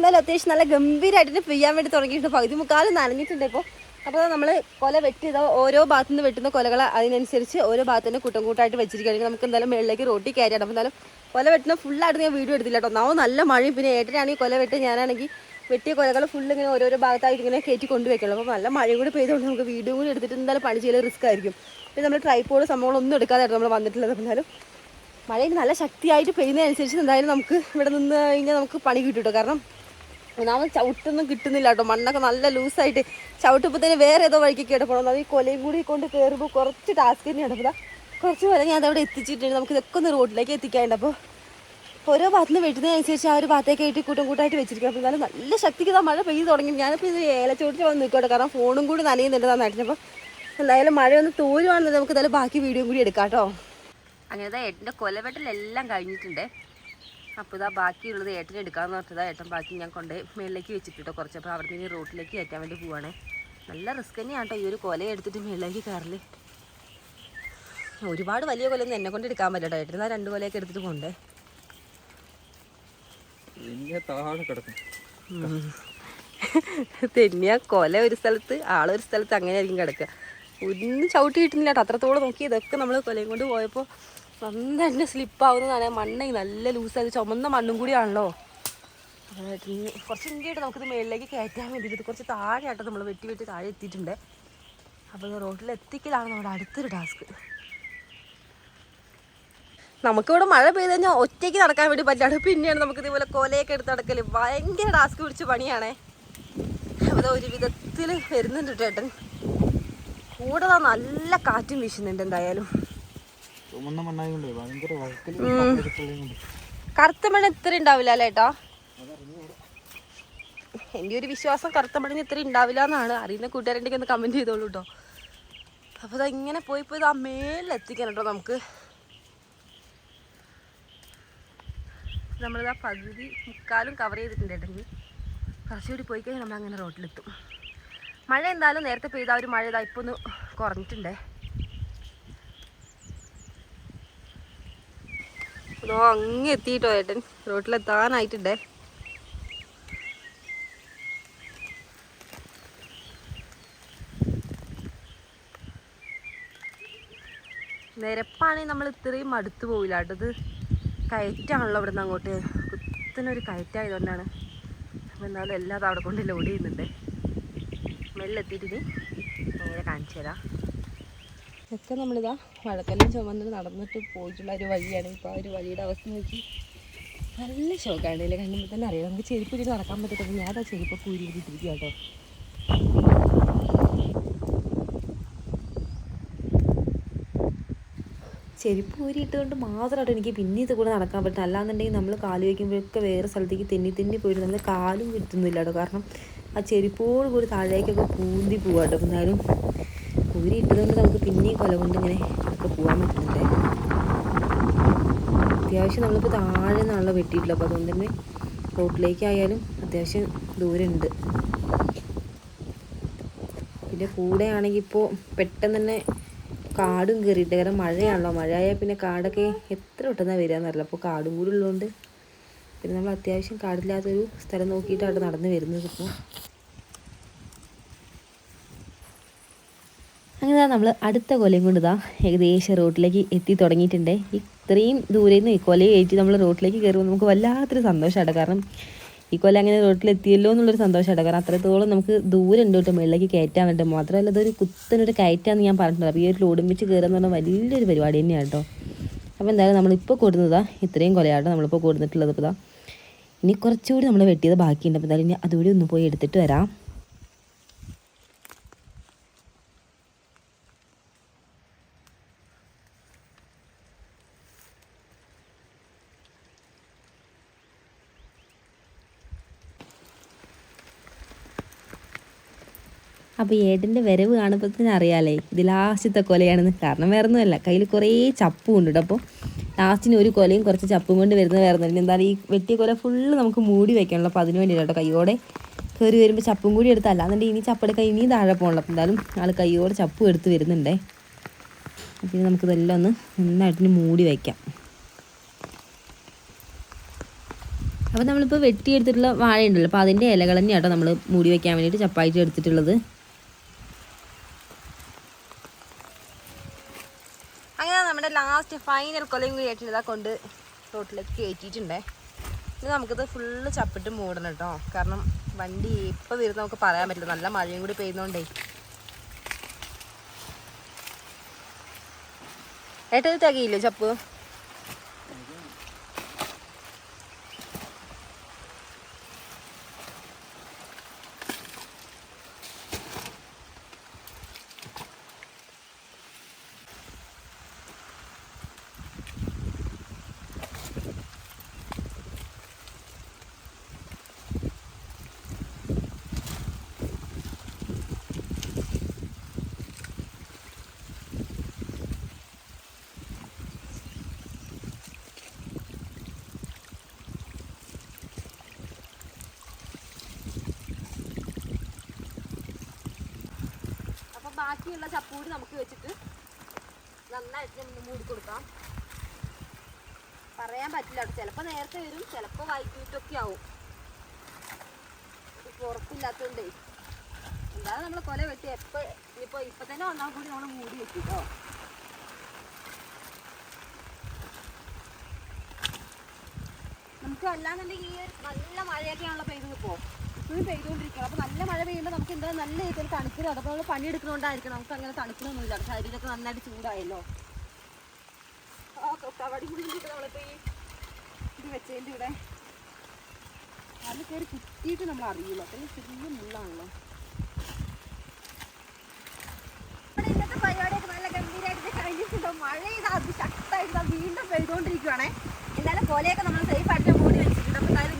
എന്നാലും അത്യാവശ്യം നല്ല ഗംഭീരമായിട്ട് പെയ്യാൻ വേണ്ടി തുടങ്ങിയിട്ടുണ്ട്. പകുതി മുക്കാലും നനഞ്ഞിട്ടുണ്ട് ഇപ്പോൾ അപ്പോൾ നമ്മൾ കൊല വെട്ടിയത് ഓരോ ഭാഗത്തു നിന്ന് വെട്ടുന്ന കൊലകൾ അതിനനുസരിച്ച് ഓരോ ഭാഗത്തുനിന്ന് കൂട്ടം കൂട്ടായിട്ട് വെച്ചിരിക്കുകയാണെങ്കിൽ നമുക്ക് എന്തായാലും മുകളിലേക്ക് റോട്ടി കയറിയാണ് അപ്പോൾ എന്തായാലും കൊല വെട്ടുന്ന ഫുള്ളായിട്ട് ഞാൻ വീഡിയോ എടുത്തില്ല കേട്ടോ. നാവും നല്ല മഴയും പിന്നെ ഏട്ടനാണെങ്കിൽ കൊല വെട്ട് ഞാനാണെങ്കിൽ വെട്ടിയ കൊലകൾ ഫുൾ ഇങ്ങനെ ഓരോരോ ഭാഗത്തായിട്ട് ഇങ്ങനെ കയറ്റി കൊണ്ടുവയ്ക്കണം അപ്പോൾ നല്ല മഴയും കൂടി പെയ്തുകൊണ്ട് നമുക്ക് വീഡിയോ കൂടി എടുത്തിട്ട് എന്തായാലും പണി ചെയ്യൽ റിസ്ക് ആയിരിക്കും. പിന്നെ നമ്മൾ ട്രൈപ്പോഡ് സംഭവങ്ങളൊന്നും എടുക്കാതായിട്ട് നമ്മൾ വന്നിട്ടുള്ളത്. എന്തായാലും മഴയിൽ നല്ല ശക്തിയായിട്ട് പെയ്യുന്നതനുസരിച്ച് എന്തായാലും നമുക്ക് ഇവിടെ നിന്ന് കഴിഞ്ഞാൽ നമുക്ക് പണി കേട്ടോ. കാരണം ഒന്നാമത് ചവിട്ടൊന്നും കിട്ടുന്നില്ല കേട്ടോ മണ്ണൊക്കെ നല്ല ലൂസായിട്ട് ചവിട്ടുമ്പോൾ തന്നെ വേറെ ഏതോ വഴിക്കൊക്കെ ഇടപെടണം അത് ഈ കൊലയും കൂടി കൊണ്ട് കയറുമ്പോൾ കുറച്ച് ടാസ്ക് തന്നെയാണ് അപ്പോൾ കുറച്ച് വരെ ഞാൻ അതവിടെ എത്തിച്ചിട്ടുണ്ട്. നമുക്ക് ഇതൊക്കെ ഒന്ന് റോഡിലേക്ക് എത്തിക്കാനുണ്ട്. അപ്പോൾ ഓരോ ഭാഗത്ത് നിന്ന് വെട്ടുന്നതിനനുസരിച്ച് ആ ഒരു ഭാഗത്തേക്ക് ആയിട്ട് കൂട്ടം കൂട്ടായിട്ട് വെച്ചിരിക്കും. അപ്പോൾ എന്നാലും നല്ല ശക്തിക്ക് ഇതാ മഴ പെയ്ത് തുടങ്ങി. ഞാനിപ്പോൾ ഇത് ഏലച്ചോട്ടിൽ വന്ന് നിൽക്കട്ടെ കാരണം ഫോണും കൂടി നനയുന്നുണ്ട് നന്നായിട്ട് അപ്പോൾ എന്തായാലും മഴ ഒന്ന് തോരുവാണെന്നുണ്ടെങ്കിൽ നമുക്ക് എന്തായാലും ബാക്കി വീഡിയോ കൂടി എടുക്കാം കേട്ടോ. അങ്ങനെ ഏട്ടന്റെ കൊലവെട്ടലെല്ലാം കഴിഞ്ഞിട്ടുണ്ട്. അപ്പോൾ ഇതാ ബാക്കിയുള്ളത് ഏട്ടൻ എടുക്കാമെന്ന് പറഞ്ഞതാ. ഏട്ടൻ ബാക്കി ഞാൻ കൊണ്ട് മേളിലേക്ക് വെച്ചിട്ടിട്ടോ കുറച്ച്. അപ്പോൾ അവിടെ നിന്ന് റോട്ടിലേക്ക് കയറ്റാൻ വേണ്ടി പോവാണേ. നല്ല റിസ്ക് തന്നെയാണ് കേട്ടോ ഈ ഒരു കൊല എടുത്തിട്ട് മേളിലേക്ക് കയറൽ. ഒരുപാട് വലിയ കൊലയൊന്നും എന്നെ കൊണ്ട് എടുക്കാൻ പറ്റില്ല ഏട്ടൻ ആ രണ്ട് കൊലയൊക്കെ എടുത്തിട്ട് പോണ്ടേ? തെന്നിയാ കൊല ഒരു സ്ഥലത്ത് ആളൊരു സ്ഥലത്ത് അങ്ങനെ ആയിരിക്കും കിടക്കുക. ഒന്നും ചവിട്ടി കിട്ടുന്നില്ല കേട്ടോ. അത്രത്തോളം നോക്കി ഇതൊക്കെ നമ്മൾ കൊലയും കൊണ്ട് പോയപ്പോൾ നന്നായിട്ട് സ്ലിപ്പാവുന്നതാണ് മണ്ണ് നല്ല ലൂസായത് ചുമന്ന മണ്ണും കൂടിയാണല്ലോ. കുറച്ച് ഇങ്ങോട്ട് നമുക്കിത് മേളിലേക്ക് കയറ്റാൻ വേണ്ടിയിട്ട് കുറച്ച് താഴെയാട്ടോ നമ്മൾ വെട്ടി വെട്ടി താഴെ എത്തിയിട്ടുണ്ട്. അപ്പോൾ റോട്ടിൽ എത്തിക്കലാണ് നമ്മുടെ അടുത്തൊരു ടാസ്ക് നമുക്കിവിടെ മഴ പെയ്ത് കഴിഞ്ഞാൽ ഒറ്റയ്ക്ക് നടക്കാൻ വേണ്ടി പറ്റാണ് പിന്നെയാണ് നമുക്ക് ഇതുപോലെ കൊലയൊക്കെ എടുത്ത് നടക്കൽ ഭയങ്കര ടാസ്ക് പിടിച്ച പണിയാണേ. അത് ഒരു വിധത്തിൽ വരുന്നുണ്ട് ചേട്ടൻ. കൂടെ നല്ല കാറ്റും വീശുന്നുണ്ട് എന്തായാലും. ചുമന്ന ഭയങ്കര കറുത്ത മണ്ണ് ഇത്ര ഉണ്ടാവില്ല അല്ലേ ഏട്ടാ? എന്റെ ഒരു വിശ്വാസം കറുത്ത മണ്ണിന് ഇത്ര ഉണ്ടാവില്ല എന്നാണ്. അറിയുന്ന കൂട്ടുകാരന്റെ ഒന്ന് കമന്റ് ചെയ്തോളൂ കേട്ടോ അപ്പോൾ ഇതാ ഇങ്ങനെ പോയി പോയി ഇതാ മേളിലെത്തിക്കാൻ കേട്ടോ നമുക്ക്. നമ്മളിതാ പകുതി മുക്കാലും കവർ ചെയ്തിട്ടുണ്ട് ഏട്ടെങ്കിൽ കുറച്ചുകൂടി പോയി കഴിഞ്ഞാൽ നമ്മൾ അങ്ങനെ റോട്ടിലെത്തും മഴ എന്തായാലും നേരത്തെ പെയ്ത ആ ഒരു മഴ ഇതാ ഇപ്പോൾ ഒന്ന് കുറഞ്ഞിട്ടുണ്ടേ. നോ അങ്ങ് എത്തിയിട്ടോ ഏട്ടൻ. റോട്ടിലെത്താനായിട്ടുണ്ടേ. നിരപ്പാണെങ്കിൽ നമ്മൾ ഇത്രയും അടുത്ത് പോവില്ല. കേട്ടത് കയറ്റാണല്ലോ അവിടെ നിന്ന് അങ്ങോട്ട്. കുത്തനൊരു കയറ്റായതുകൊണ്ടാണ്. അപ്പം എന്തായാലും എല്ലാതും അവിടെ കൊണ്ട് ലോഡ് ചെയ്യുന്നുണ്ട് മെല്ലെത്തിയിട്ട് നീ നേരെ കാണിച്ചു തരാം ഒക്കെ നമ്മളിതാ വഴക്കെല്ലാം ചുമന്ന് നടന്നിട്ട് പോയിട്ടുള്ള ഒരു വഴിയാണ്. ഇപ്പോൾ ആ ഒരു വഴിയുടെ അവസ്ഥ നോക്കി. നല്ല ഷോക്കാണ് ഇല്ലേ കണ്ടുമ്പോൾ തന്നെ അറിയാം. നമുക്ക് ചെരുപ്പ് ഇട്ട് നടക്കാൻ പറ്റത്തില്ല. ഞാൻ ആ ചെരുപ്പ് ഇട്ടിരിക്കുക കേട്ടോ. ചെരുപ്പ് ഊരിയിട്ടുകൊണ്ട് മാത്രമായിട്ട് എനിക്ക് പിന്നെ ഇത് കൂടെ നടക്കാൻ പറ്റും അല്ലാന്നുണ്ടെങ്കിൽ നമ്മൾ കാൽ വയ്ക്കുമ്പോഴൊക്കെ വേറെ സ്ഥലത്തേക്ക് തെന്നി തെന്നി പോയിട്ട് നമ്മൾ കാലും കിട്ടുന്നില്ല കേട്ടോ. കാരണം ആ ചെരുപ്പോട് കൂടി താഴേക്കൊക്കെ പൂന്തി പോവാട്ടോ എന്നാലും ഊരി ഇട്ടതുകൊണ്ട് നമുക്ക് പിന്നെയും കൊല കൊണ്ട് ഇങ്ങനെ ഒക്കെ പോകാൻ പറ്റുന്നുണ്ട്. അത്യാവശ്യം നമ്മളിപ്പോൾ താഴെ നിന്നാണല്ലോ വെട്ടിയിട്ടുള്ളത്. അപ്പോൾ അതുകൊണ്ട് തന്നെ റോട്ടിലേക്കായാലും അത്യാവശ്യം ദൂരമുണ്ട്. പിന്നെ കൂടെ ആണെങ്കിൽ ഇപ്പോൾ പെട്ടെന്ന് തന്നെ കാടും കയറിയിട്ട് കാരണം മഴയാണല്ലോ. മഴയായാൽ പിന്നെ കാടൊക്കെ എത്ര പെട്ടെന്നാണ് വരിക എന്നറിയില്ല. അപ്പോൾ കാടും കൂടി ഉള്ളതുകൊണ്ട് പിന്നെ നമ്മൾ അത്യാവശ്യം കാടില്ലാത്തൊരു സ്ഥലം നോക്കിയിട്ടാണ് നടന്ന് വരുന്നത് ഇപ്പോൾ അങ്ങനെ നമ്മൾ അടുത്ത കൊലയും കൊണ്ട് ഇതാ ഏകദേശം റോട്ടിലേക്ക് എത്തി തുടങ്ങിയിട്ടുണ്ട്. ഇത്രയും ദൂരെ നിന്ന് ഈ കൊല കയറ്റി നമ്മൾ റോട്ടിലേക്ക് കയറുമ്പോൾ നമുക്ക് വല്ലാത്തൊരു സന്തോഷമാണ് കാരണം ഈ കൊല അങ്ങനെ റോട്ടിലെത്തിയല്ലോ എന്നുള്ളൊരു സന്തോഷമാണ് കാരണം അത്രത്തോളം നമുക്ക് ദൂരം ഉണ്ട് കേട്ടോ മുകളിലേക്ക് കയറ്റാൻ വേണ്ടി. മാത്രമല്ല അതൊരു കുത്തനൊരു കയറ്റാന്ന് ഞാൻ പറഞ്ഞിട്ടുണ്ട്. അപ്പോൾ ഈ ഒരു ലോഡും വെച്ച് കയറുക എന്ന് പറഞ്ഞാൽ വലിയൊരു പരിപാടി തന്നെയാണ് കേട്ടോ അപ്പോൾ എന്തായാലും നമ്മളിപ്പോൾ കൊടുന്നതാ ഇത്രയും കൊലയാട്ടോ നമ്മളിപ്പോൾ കൊടുത്തിട്ടുള്ളത്. ഇപ്പോൾ ഇനി കുറച്ചുകൂടി നമ്മൾ വെട്ടിയത് ബാക്കിയുണ്ട്. അപ്പോൾ എന്തായാലും ഇനി അതുകൂടി ഒന്ന് പോയി എടുത്തിട്ട് വരാം. അപ്പോൾ ഏട്ടന്റെ വരവ് കാണുമ്പോൾ തന്നെ അറിയാലേ ഇത് ലാസ്റ്റത്തെ കൊലയാണെന്ന്. കാരണം വേറെ ഒന്നുമല്ല കയ്യിൽ കുറേ ചപ്പും ഉണ്ട് അപ്പോൾ ലാസ്റ്റിന് ഒരു കൊലയും കുറച്ച് ചപ്പും കൊണ്ട് വരുന്നത് വേറെ ഒന്നുമില്ല. എന്തായാലും ഈ വെട്ടിയ കൊല ഫുള്ള് നമുക്ക് മൂടി വെക്കാനുള്ള അപ്പോൾ അതിന് വേണ്ടിയിട്ട് കേട്ടോ കയറി വരുമ്പോൾ ചപ്പും കൂടി എടുത്തല്ല അല്ലാന്നുണ്ടെങ്കിൽ ഇനി ചപ്പെടുക്കാൻ ഇനിയും താഴെ പോകണല്ലോ അപ്പോൾ എന്തായാലും ആൾ കൈയോടെ ചപ്പും എടുത്ത് വരുന്നുണ്ടേ. അപ്പോൾ ഇനി നമുക്കിതെല്ലാം ഒന്ന് നന്നായിട്ട് മൂടി വയ്ക്കാം അപ്പോൾ നമ്മളിപ്പോൾ വെട്ടിയെടുത്തിട്ടുള്ള വാഴ ഉണ്ടല്ലോ അപ്പോൾ അതിന്റെ ഇലകൾ തന്നെയാട്ടോ നമ്മൾ മൂടി വയ്ക്കാൻ വേണ്ടിയിട്ട് ചപ്പായിട്ട് എടുത്തിട്ടുള്ളത് അങ്ങനെ നമ്മുടെ ലാസ്റ്റ് ഫൈനൽ കൊലയും കൂടി ആയിട്ടുള്ളതാ കൊണ്ട് റോട്ടിലേക്ക് കയറ്റിയിട്ടുണ്ടേ ഇനി നമുക്കിത് ഫുള്ള് ചപ്പിട്ട് മൂടണം കേട്ടോ. കാരണം വണ്ടി ഇപ്പം വരുന്ന നമുക്ക് പറയാൻ പറ്റില്ല. നല്ല മഴയും കൂടി പെയ്യുന്നോണ്ടേ. ഏട്ടാ ഇത് തികയില്ലേ ചപ്പ്? നമുക്ക് വെച്ചിട്ട് നന്നായിട്ട് ഒന്ന് മൂടി കൊടുക്കാം പറയാൻ പറ്റില്ല കേട്ടോ. ചിലപ്പോൾ നേരത്തെ വരും ചിലപ്പോൾ വൈകിട്ടൊക്കെ ആവും. ഉറപ്പില്ലാത്തതുകൊണ്ടേ എന്തായാലും നമ്മൾ കൊല വെട്ടി. എപ്പോൾ ഇനിയിപ്പോൾ ഇപ്പം തന്നെ വന്നാൽ കൂടി നമ്മൾ മൂടി വെക്കും നമുക്ക് അല്ലാന്നുണ്ടെങ്കിൽ ഈ നല്ല മഴയൊക്കെയാണല്ലോ പെയ്തു ഇപ്പോൾ ഇപ്പോഴും പെയ്തുകൊണ്ടിരിക്കണം അപ്പോൾ നല്ല മഴ പെയ്യുമ്പോൾ നമുക്ക് എന്താ നല്ല രീതിയിൽ തണുക്കുന്നത് അപ്പോൾ നമ്മൾ പണിയെടുക്കുന്നതുകൊണ്ടായിരിക്കും നമുക്ക് അങ്ങനെ തണുക്കണമൊന്നുമില്ല ശരീരമൊക്കെ നന്നായിട്ട് ചൂടായല്ലോ. ആ ഈ ഇത് വെച്ചതിന്റെ ഇവിടെ അത് കയറി കുത്തിയിട്ട് നമ്മൾ അറിയില്ല. അത്രയും ചെറിയ മുള്ളാണല്ലോ. ഇന്നത്തെ പരിപാടിയൊക്കെ നല്ല ഗംഭീരമായിട്ട് വീണ്ടും പെയ്തുകൊണ്ടിരിക്കുവാണേ. എന്നാലും പോലെയൊക്കെ നമ്മൾ സേഫ് ആയിട്ട് മൂടി വെച്ചിട്ടുണ്ട് അപ്പോൾ എന്തായാലും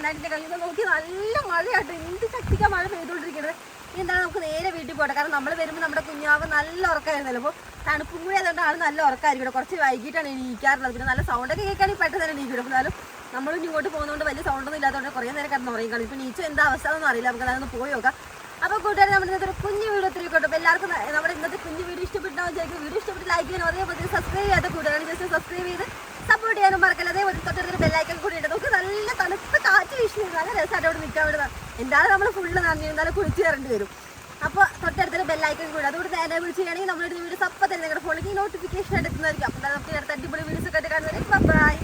ഇന്നത്തെ പരിപാടി നോക്കി നല്ല മഴയാട്ടോ. എന്ത് ശക്തിക്കാ മഴ പെയ്തുകൊണ്ടിരിക്കുന്നത്? ഇനി എന്താണ് നമുക്ക് നേരെ വീട്ടിൽ പോട്ടെ. കാരണം നമ്മൾ വരുമ്പോൾ നമ്മുടെ കുഞ്ഞാവ് നല്ല ഉറക്കമായിരുന്നല്ലോ. അപ്പോൾ തണുപ്പും കൂടി അതുകൊണ്ട് ആൾ നല്ല ഉറക്കമായിരിക്കും കുറച്ച് വൈകിട്ടാണ് എണീക്കാറുള്ളത്. പിന്നെ നല്ല സൗണ്ടൊക്കെ കേൾക്കുകയാണെങ്കിൽ പെട്ടെന്ന് തന്നെ എണീക്കും എന്നാലും നമ്മളും ഇങ്ങോട്ട് പോകുന്നതുകൊണ്ട് വലിയ സൗണ്ടൊന്നും ഇല്ലാത്തതുകൊണ്ട് കുറേ നേരം കിടന്ന് ഉറങ്ങി കളി ഇപ്പം നീച്ചോ എന്താ അവസ്ഥ എന്നൊന്നും അറിയില്ല. നമുക്ക് അതൊന്ന് പോയി നോക്കാം. അപ്പോൾ കൂട്ടുകാരെ നമ്മുടെ ഇന്നത്തെ ഒരു കുഞ്ഞു വീഡിയോ തിരികെ അപ്പോൾ എല്ലാവർക്കും നമ്മുടെ ഇന്നത്തെ കുഞ്ഞു വീഡിയോ ഇഷ്ടപ്പെട്ടാൽ വിചാരിക്കും വീഡിയോ ഇഷ്ടപ്പെട്ട് ലൈക്ക് ചെയ്യാനും അതേപോലെ സബ്സ്ക്രൈബ് ചെയ്യാത്ത കൂട്ടുകാരെ ജസ്റ്റ് സബ്സ്ക്രൈബ് ചെയ്ത് സപ്പോർട്ട് ചെയ്യാനും മറക്കല്ല ഒരു തൊട്ടടുത്തൊരു ബെല്ലൈക്കൺ കൂടി ഉണ്ട്. നമുക്ക് നല്ല തണുത്ത കാറ്റ് വീശുന്നു. നല്ല രസമായിട്ട് അവിടെ നിൽക്കാൻ വേണ്ടി എന്തായാലും നമ്മൾ ഫുള്ള് നന്ദി എന്തായാലും കുളിച്ച് കയറേണ്ടി വരും. അപ്പോൾ തൊട്ടടുത്ത് തൊട്ടടുത്തൊരു ബെല്ലൈക്കൺ കൂടി അതുകൊണ്ട് നേരെ വിളിച്ച് ചെയ്യണമെങ്കിൽ നമ്മുടെ വീഡിയോസ് അപ്പം തന്നെ നിങ്ങളുടെ ഫോണിലേക്ക് നോട്ടിഫിക്കേഷൻ എടുക്കുന്നതായിരിക്കും. അപ്പോൾ നമുക്ക് അടുത്ത അടിപൊളി വീഡിയോസ് ഒക്കെ കാണുന്നതായിരിക്കും. ബൈ